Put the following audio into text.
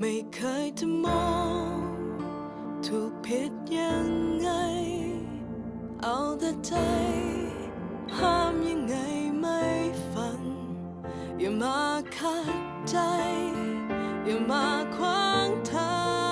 ไม่เคยจะมองถูกผิดยังไง เอาแต่ใจ ห้ามยังไงไม่ฟัง อย่ามาขัดใจ อย่ามาขวางทาง